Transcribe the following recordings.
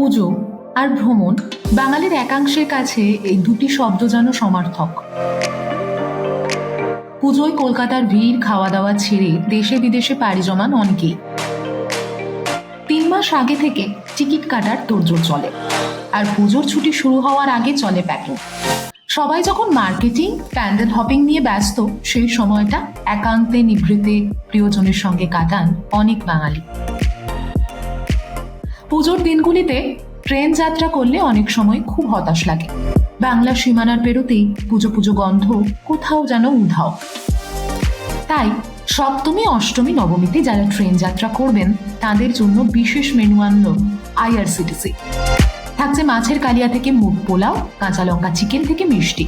পুজো আর ভ্রমণ বাঙালির একাংশের কাছে এই দুটি শব্দ যেন সমার্থক। পুজোয় কলকাতার ভিড় খাওয়া দাওয়া ছেড়ে দেশে বিদেশে পাড়ি জমান অনেকেই। তিন মাস আগে থেকে টিকিট কাটার তোড়জোড় চলে আর পুজোর ছুটি শুরু হওয়ার আগে চলে প্যাকিং। সবাই যখন মার্কেটিং, প্যান্ডেল হপিং নিয়ে ব্যস্ত, সেই সময়টা একান্তে নিভৃতে প্রিয়জনের সঙ্গে কাটান অনেক বাঙালি। পুজোর দিনগুলিতে ট্রেন যাত্রা করলে অনেক সময় খুব হতাশ লাগে। বাংলা সীমানার পেরোতেই পুজো পুজো গন্ধ কোথাও যেন উধাও। তাই সপ্তমী, অষ্টমী, নবমীতে যারা ট্রেন যাত্রা করবেন, তাদের জন্য বিশেষ মেনু আনল আইআরসিটিসি থাকছে মাছের কালিয়া থেকে মুগ পোলাও, কাঁচা লঙ্কা চিকেন থেকে মিষ্টি।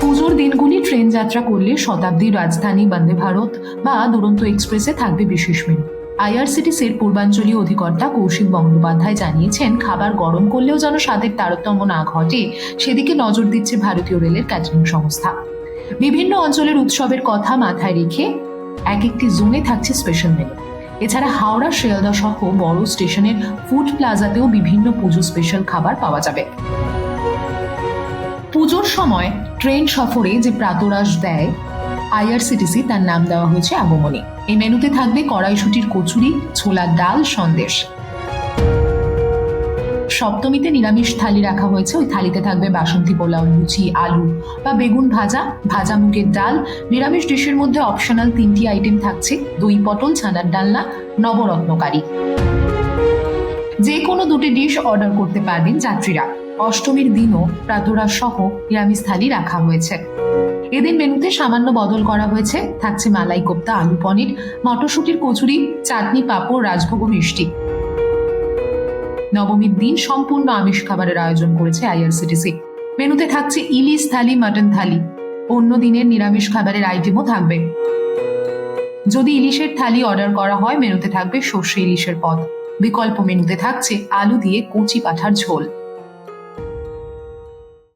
পুজোর দিনগুলি ট্রেন যাত্রা করলে শতাব্দী রাজধানী বন্দে ভারত বা দুরন্ত এক্সপ্রেসে থাকবে বিশেষ মেনু। আইআরসিটিসির পূর্বাঞ্চলীয় অধিকর্তা কৌশিক বন্দ্যোপাধ্যায় জানিয়েছেন, খাবার গরম করলেও যেন স্বাদের তারতম্য না ঘটে, সেদিকে নজর দিচ্ছে ভারতীয় রেলের ক্যাটারিং সংস্থা। বিভিন্ন অঞ্চলের উৎসবের কথা মাথায় রেখে এক একটি জোনে থাকছে স্পেশাল মেনু এছাড়া হাওড়া, শিয়ালদা সহ বড় স্টেশনের ফুড প্লাজাতেও বিভিন্ন পুজো স্পেশাল খাবার পাওয়া যাবে। পুজোর সময় ট্রেন সফরে যে প্রাতরাশ দেয় আইআরসিটিসি তার নাম দেওয়া হয়েছে আগমনী। এই মেনুতে থাকবে কড়াইশুটির কচুরি, ছোলার ডাল, সন্দেশ। সপ্তমীতে নিরামিষ থালি রাখা হয়েছে। ওই থালিতে থাকবে বাসন্তী পোলাও, লুচি, আলু বা বেগুন ভাজা ভাজা মুগের ডাল। নিরামিষ ডিশের মধ্যে অপশনাল তিনটি আইটেম থাকছে। দই পটল, ছানার ডালনা, নবরত্নকারী। যে কোনো দুটি ডিশ অর্ডার করতে পারবেন যাত্রীরা। অষ্টমীর দিনও প্রাতরা সহ নিরামিষ থালি রাখা হয়েছে। এদিন মেনুতে সামান্য বদল করা হয়েছে। থাকছে মালাই কোপ্তা, আলু পনির, মটরশুটির কচুরি, চাটনি, পাঁপড়, রাজভোগ মিষ্টি। নবমীর দিন সম্পূর্ণ আমিষ খাবারের আয়োজন করেছে আইআরসিটিসি। মেনুতে থাকছে ইলিশ থালি, মাটন থালি। অন্য দিনের নিরামিষ খাবারের আইটেমও থাকবে। যদি ইলিশের থালি অর্ডার করা হয়, মেনুতে থাকবে সর্ষে ইলিশের পদ। বিকল্প মেনুতে থাকছে আলু দিয়ে কচি পাঠার ঝোল।